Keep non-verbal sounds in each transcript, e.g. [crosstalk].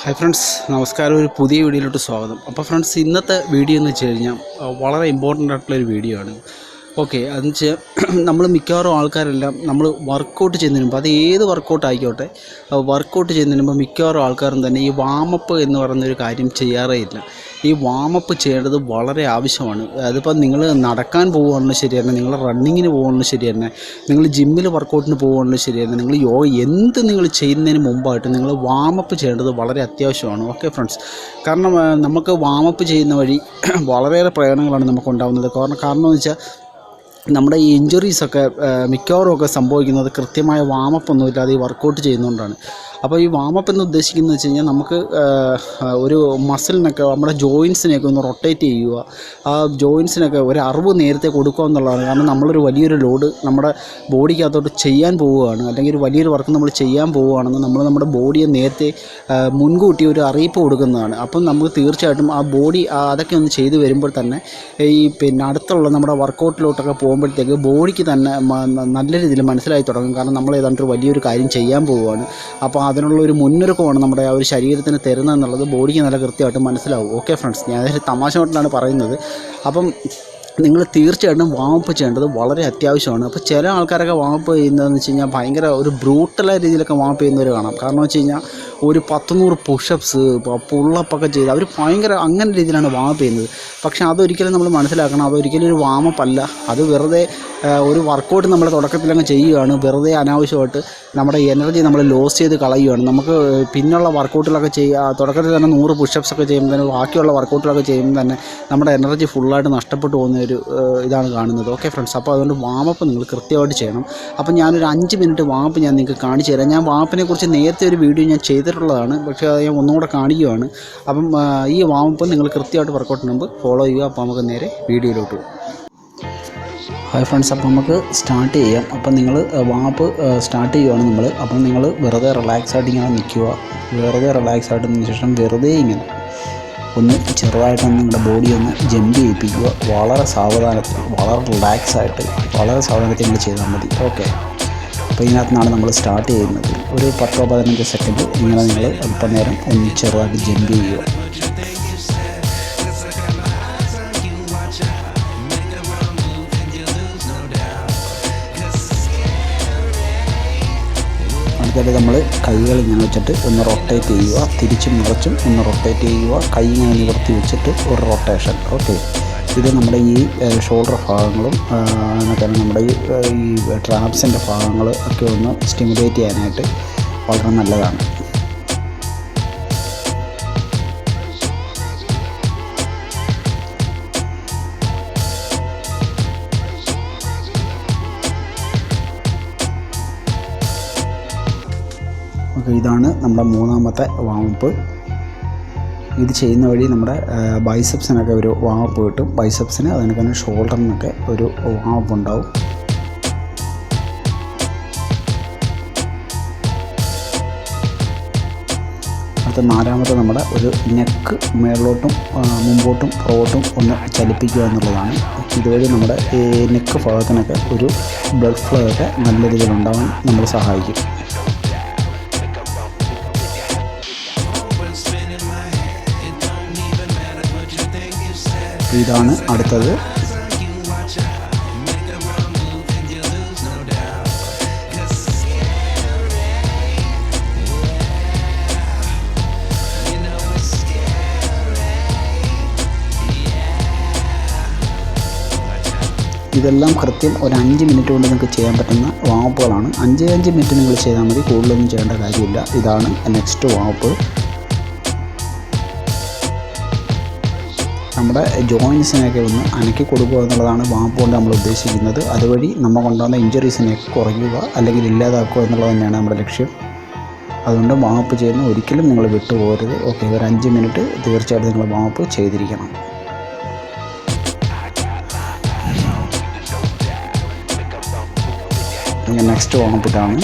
Hi friends നമസ്കാരം. ഒരു പുതിയ വീഡിയോയിലോട്ട് സ്വാഗതം. അപ്പോൾ ഫ്രണ്ട്സ് ഇന്നത്തെ വീഡിയോ എന്ന് വെച്ച് കഴിഞ്ഞാൽ വളരെ ഇമ്പോർട്ടന്റ് ആയിട്ടുള്ളൊരു വീഡിയോ ആണ്. ഓക്കെ അതെന്ന് വെച്ചാൽ [clears throat] നമ്മൾ മിക്കവാറും ആൾക്കാരെല്ലാം നമ്മൾ വർക്കൗട്ട് ചെയ്യുന്നതിന് മുമ്പ് അത് ഏത് വർക്കൗട്ട് ആയിക്കോട്ടെ വർക്കൗട്ട് ചെയ്യുന്നതിന് മുമ്പ് മിക്കവാറും ആൾക്കാരും തന്നെ ഈ വാമപ്പ് എന്ന് പറയുന്നൊരു കാര്യം ചെയ്യാറേ ഇല്ല. ഈ വാമപ്പ് ചെയ്യേണ്ടത് വളരെ ആവശ്യമാണ്. അതിപ്പോൾ നിങ്ങൾ നടക്കാൻ പോവുകയാണെങ്കിലും ശരി തന്നെ നിങ്ങൾ റണ്ണിങ്ങിന് പോകുകയാണെങ്കിൽ ശരി തന്നെ നിങ്ങൾ ജിമ്മിൽ വർക്കൗട്ടിന് പോവുകയാണെങ്കിലും ശരി തന്നെ നിങ്ങൾ യോഗ എന്ത് നിങ്ങൾ ചെയ്യുന്നതിന് മുമ്പായിട്ട് നിങ്ങൾ വാമപ്പ് ചെയ്യേണ്ടത് വളരെ അത്യാവശ്യമാണ്. ഓക്കെ ഫ്രണ്ട്സ് കാരണം നമുക്ക് വാമപ്പ് ചെയ്യുന്ന വഴി [clears throat] വളരെയേറെ പ്രയോജനങ്ങളാണ് നമുക്ക് ഉണ്ടാകുന്നത് കാരണം കാരണം എന്ന് വെച്ചാൽ നമ്മുടെ ഈ ഇഞ്ചുറീസൊക്കെ മിക്കവാറും ഒക്കെ സംഭവിക്കുന്നത് കൃത്യമായ വാമപ്പ് ഒന്നും ഇല്ലാതെ ഈ വർക്കൗട്ട് ചെയ്യുന്നതുകൊണ്ടാണ് അപ്പോൾ ഈ വാമപ്പ് എന്ന് ഉദ്ദേശിക്കുന്നത് വെച്ച് കഴിഞ്ഞാൽ നമുക്ക് ഒരു മസിലിനൊക്കെ നമ്മുടെ ജോയിൻസിനെയൊക്കെ ഒന്ന് റൊട്ടേറ്റ് ചെയ്യുക. ആ ജോയിൻസിനൊക്കെ ഒരു അറിവ് നേരത്തെ കൊടുക്കുക എന്നുള്ളതാണ്. കാരണം നമ്മളൊരു വലിയൊരു ലോഡ് നമ്മുടെ ബോഡിക്കകത്തോട്ട് ചെയ്യാൻ പോവുകയാണ്. അല്ലെങ്കിൽ ഒരു വലിയൊരു വർക്ക് നമ്മൾ ചെയ്യാൻ പോവുകയാണെന്ന് നമ്മൾ നമ്മുടെ ബോഡിയെ നേരത്തെ മുൻകൂട്ടി ഒരു അറിയിപ്പ് കൊടുക്കുന്നതാണ്. അപ്പം നമുക്ക് തീർച്ചയായിട്ടും ആ ബോഡി അതൊക്കെ ഒന്ന് ചെയ്തു വരുമ്പോൾ തന്നെ ഈ പിന്നെ അടുത്തുള്ള നമ്മുടെ വർക്കൗട്ടിലോട്ടൊക്കെ പോകുമ്പോഴത്തേക്ക് ബോഡിക്ക് തന്നെ നല്ല രീതിയിൽ മനസ്സിലായി തുടങ്ങും. കാരണം നമ്മൾ ഏതാണ്ട് ഒരു വലിയൊരു കാര്യം ചെയ്യാൻ പോവുകയാണ്. അപ്പോൾ അതിനുള്ള ഒരു മുന്നൊരുക്കമാണ് നമ്മുടെ ആ ഒരു ശരീരത്തിന് തരുന്നതെന്നുള്ളത് ബോഡിക്ക് നല്ല കൃത്യമായിട്ട് മനസ്സിലാവും. ഓക്കെ ഫ്രണ്ട്സ് ഞാനൊരു തമാശ കൊണ്ടാണ് പറയുന്നത്. അപ്പം നിങ്ങൾ തീർച്ചയായിട്ടും വാമപ്പ് ചെയ്യേണ്ടത് വളരെ അത്യാവശ്യമാണ്. അപ്പോൾ ചില ആൾക്കാരൊക്കെ വാമപ്പ് ചെയ്യുന്നതെന്ന് വെച്ച് കഴിഞ്ഞാൽ ഭയങ്കര ഒരു ബ്രൂട്ടലായ രീതിയിലൊക്കെ വാമപ്പ് ചെയ്യുന്നവർ കാണാം. കാരണം വെച്ച് കഴിഞ്ഞാൽ ഒരു പത്തുനൂറ് പുഷപ്സ് പുള്ളപ്പൊക്കെ ചെയ്ത് അവർ ഭയങ്കര അങ്ങനെ രീതിയിലാണ് വാമപ്പ് ചെയ്യുന്നത്. പക്ഷേ അതൊരിക്കലും നമ്മൾ മനസ്സിലാക്കണം. അതൊരിക്കലും ഒരു വാമപ്പ് അല്ല. അത് വെറുതെ ഒരു വർക്കൗട്ട് നമ്മൾ തുടക്കത്തിൽ അങ്ങ് ചെയ്യുകയാണ്. വെറുതെ അനാവശ്യമായിട്ട് നമ്മുടെ എനർജി നമ്മൾ ലോസ് ചെയ്ത് കളയുകയാണ്. നമുക്ക് പിന്നുള്ള വർക്കൗട്ടിലൊക്കെ ചെയ്യുക തുടക്കത്തിൽ തന്നെ നൂറ് പുഷപ്സ് ഒക്കെ ചെയ്യുമ്പോൾ തന്നെ ബാക്കിയുള്ള വർക്കൗട്ടിലൊക്കെ ചെയ്യുമ്പോൾ തന്നെ നമ്മുടെ എനർജി ഫുള്ളായിട്ട് നഷ്ടപ്പെട്ടു പോകുന്ന ഒരു ഇതാണ് കാണുന്നത്. ഓക്കെ ഫ്രണ്ട്സ് അപ്പോൾ അതുകൊണ്ട് വാമപ്പ് നിങ്ങൾ കൃത്യമായിട്ട് ചെയ്യണം. അപ്പം ഞാനൊരു അഞ്ച് മിനിറ്റ് വാമപ്പ് ഞാൻ നിങ്ങൾക്ക് കാണിച്ചു തരാം. ഞാൻ വാമപ്പിനെ കുറിച്ച് നേരത്തെ ഒരു വീഡിയോ ഞാൻ ചെയ്തിട്ടുള്ളതാണ്. പക്ഷേ അത് ഞാൻ ഒന്നുകൂടെ കാണിക്കുകയാണ്. അപ്പം ഈ വാമപ്പ് നിങ്ങൾ കൃത്യമായിട്ട് വർക്കൗട്ടിന് മുമ്പ് ഫോളോ ചെയ്യുക. അപ്പോൾ നമുക്ക് നേരെ വീഡിയോയിലോട്ട് പോകും. ഹായ് ഫ്രണ്ട്സ് അപ്പോൾ നമുക്ക് സ്റ്റാർട്ട് ചെയ്യാം. അപ്പം നിങ്ങൾ വാപ്പ് സ്റ്റാർട്ട് ചെയ്യുവാണ് നമ്മൾ. അപ്പം നിങ്ങൾ വെറുതെ റിലാക്സ് ആയിട്ട് ഇങ്ങനെ നിൽക്കുക. വെറുതെ റിലാക്സ് ആയിട്ട് നിന്ന ശേഷം വെറുതെ ഇങ്ങനെ ഒന്ന് ചെറുതായിട്ടൊന്ന് നിങ്ങളുടെ ബോഡി ഒന്ന് ജമ്പ് ചെയ്യിപ്പിക്കുക. വളരെ സാവധാനത്തിൽ വളരെ റിലാക്സ് ആയിട്ട് വളരെ സാവധാനത്തിൽ നിങ്ങൾ ചെയ്താൽ മതി. ഓക്കെ അപ്പോൾ ഇതിനകത്ത് നിന്നാണ് നമ്മൾ സ്റ്റാർട്ട് ചെയ്യുന്നത്. ഒരു പത്തോ പതിനഞ്ചോ സെക്കൻഡ് ഇങ്ങനെ നിങ്ങൾ അല്പനേരം ഒന്ന് ചെറുതായിട്ട് ജമ്പ് ചെയ്യുക. അടുത്തത് നമ്മൾ കൈകൾ ഇങ്ങനെ വെച്ചിട്ട് ഒന്ന് റൊട്ടേറ്റ് ചെയ്യുക. തിരിച്ചും മറിച്ചും ഒന്ന് റൊട്ടേറ്റ് ചെയ്യുക. കൈ ഇങ്ങനെ നിവർത്തി വെച്ചിട്ട് ഒരു റൊട്ടേഷൻ ഓക്കെ ഇത് നമ്മുടെ ഈ ഷോൾഡർ ഭാഗങ്ങളും എന്നൊക്കെ നമ്മുടെ ഈ ഈ ട്രാപ്സിന്റെ ഭാഗങ്ങൾ ഒക്കെ ഒന്ന് സ്റ്റിമുലേറ്റ് ചെയ്യാനായിട്ട് വളരെ നല്ലതാണ്. ഇതാണ് നമ്മുടെ മൂന്നാമത്തെ വാമപ്പ്. ഇത് ചെയ്യുന്ന വഴി നമ്മുടെ ബൈസെപ്സിനൊക്കെ ഒരു വാമപ്പ് കിട്ടും. ബൈസെപ്സിന് അതിനൊക്കെ തന്നെ ഷോൾഡറിനൊക്കെ ഒരു വാമപ്പ് ഉണ്ടാവും. അടുത്ത നാലാമത്തെ നമ്മുടെ ഒരു നെക്ക് മേളിലോട്ടും മുമ്പോട്ടും പുറകോട്ടും ഒന്ന് ചലിപ്പിക്കുക എന്നുള്ളതാണ്. ഇതുവഴി നമ്മുടെ നെക്ക് ഭാഗത്തിനൊക്കെ ഒരു ബ്ലഡ് ഫ്ലോ ഒക്കെ നല്ല രീതിയിൽ ഉണ്ടാവാൻ നമ്മൾ സഹായിക്കും. ഇതാണ് അടുത്തത്. ഇതെല്ലാം കൃത്യം ഒരു അഞ്ച് മിനിറ്റ് കൊണ്ട് നിങ്ങൾക്ക് ചെയ്യാൻ പറ്റുന്ന വാമപ്പുകളാണ് അഞ്ച് അഞ്ച് മിനിറ്റ് നിങ്ങൾ ചെയ്താൽ മതി. കൂടുതലൊന്നും ചെയ്യേണ്ട കാര്യമില്ല. ഇതാണ് നെക്സ്റ്റ് വാമപ്പ് നമ്മുടെ ജോയിൻസിനെയൊക്കെ ഒന്ന് അനക്കി കൊടുക്കുക എന്നുള്ളതാണ് വാമ്പ് കൊണ്ട് നമ്മൾ ഉദ്ദേശിക്കുന്നത്. അതുവഴി നമ്മൾ കൊണ്ടുവന്ന ഇഞ്ചുറീസിനെയൊക്കെ കുറയ്ക്കുക അല്ലെങ്കിൽ ഇല്ലാതാക്കുക എന്നുള്ളത് തന്നെയാണ് നമ്മുടെ ലക്ഷ്യം. അതുകൊണ്ട് വാമപ്പ് ചെയ്യുന്ന ഒരിക്കലും നിങ്ങൾ വിട്ടുപോകരുത്. ഓക്കെ ഒരു അഞ്ച് മിനിറ്റ് തീർച്ചയായിട്ടും നിങ്ങൾ വാമപ്പ് ചെയ്തിരിക്കണം. നെക്സ്റ്റ് വാമപ്പിട്ടാണ്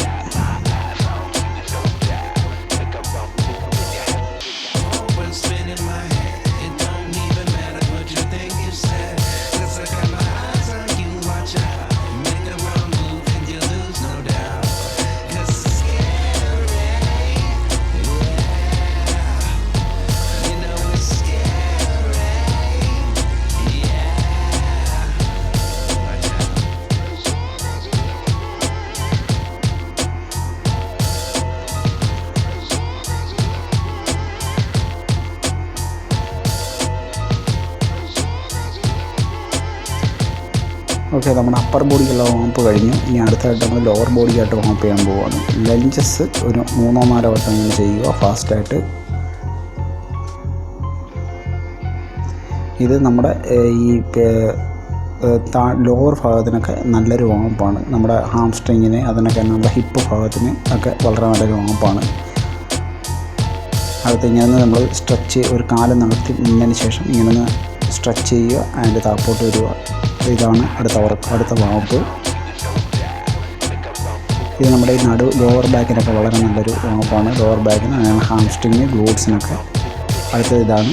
ഓക്കെ നമ്മുടെ അപ്പർ ബോഡിക്കുള്ള വാമപ്പ് കഴിഞ്ഞു. ഇനി അടുത്തായിട്ട് നമ്മൾ ലോവർ ബോഡിക്കായിട്ട് വാമപ്പ് ചെയ്യാൻ പോവുകയാണ് ലഞ്ചസ് ഒരു മൂന്നോ നാലോ വട്ടം ഇങ്ങനെ ചെയ്യുക. ഫാസ്റ്റായിട്ട് ഇത് നമ്മുടെ ഈ താ ലോവർ ഭാഗത്തിനൊക്കെ നല്ലൊരു വാമപ്പാണ് നമ്മുടെ ഹാംസ്ട്രിങ്ങിന് അതിനൊക്കെ നമ്മുടെ ഹിപ്പ് ഭാഗത്തിന് ഒക്കെ വളരെ നല്ലൊരു വാമപ്പാണ് അടുത്ത് ഇങ്ങനെ നമ്മൾ സ്ട്രെച്ച് ഒരു കാലം നടത്തി നിന്നതിന് ശേഷം ഇങ്ങനെ സ്ട്രെച്ച് ചെയ്യുക. ആൻഡ് താപ്പോട്ട് വരിക ഇതാണ് അടുത്ത വർക്ക് അടുത്ത വാപ്പ് ഇത് നമ്മുടെ ഈ നടു ലോവർ ബാക്കിനൊക്കെ വളരെ നല്ലൊരു വാപ്പാണ് ലോവർ ബാക്കിന് ഹാംസ്ട്രിങ് ഗ്ലൂട്ട്സിനൊക്കെ അടുത്തത് ഇതാണ്.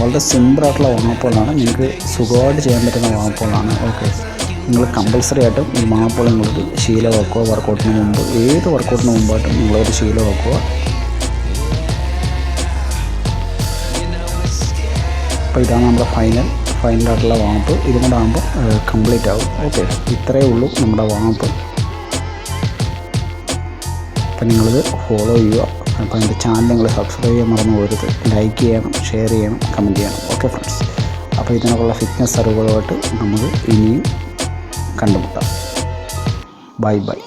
വളരെ സിമ്പിളായിട്ടുള്ള വാപ്പുകളാണ് നിങ്ങൾക്ക് സുഖമായിട്ട് ചെയ്യാൻ പറ്റുന്ന വാപ്പുകളാണ് ഓക്കെ നിങ്ങൾ കമ്പൽസറി ആയിട്ടും ഈ മാപ്പുകൾ നിങ്ങൾക്ക് ശീലമാക്കുക. വർക്കൗട്ടിന് മുമ്പ് ഏത് വർക്കൗട്ടിന് മുമ്പായിട്ടും നിങ്ങളൊരു ശീലമാക്കുക. അപ്പോൾ ഇതാണ് നമ്മുടെ ഫൈനൽ ഫൈനലായിട്ടുള്ള വാമപ്പ് ഇതും കൂടെ ആകുമ്പോൾ കംപ്ലീറ്റ് ആവും. ഓക്കെ. ഇത്രയേ ഉള്ളൂ നമ്മുടെ വാമപ്പ് അപ്പം നിങ്ങളിത് ഫോളോ ചെയ്യുക. അപ്പോൾ എന്റെ ചാനൽ നിങ്ങൾ സബ്സ്ക്രൈബ് ചെയ്യാൻ മറന്നു പോരുത് ലൈക്ക് ചെയ്യണം ഷെയർ ചെയ്യണം കമന്റ് ചെയ്യണം. ഓക്കെ ഫ്രണ്ട്സ് അപ്പോൾ ഇതിനൊക്കെയുള്ള ഫിറ്റ്നസ് അറിവുകളുമായിട്ട് നമുക്ക് ഇനിയും കണ്ടുമുട്ടാം. Bye bye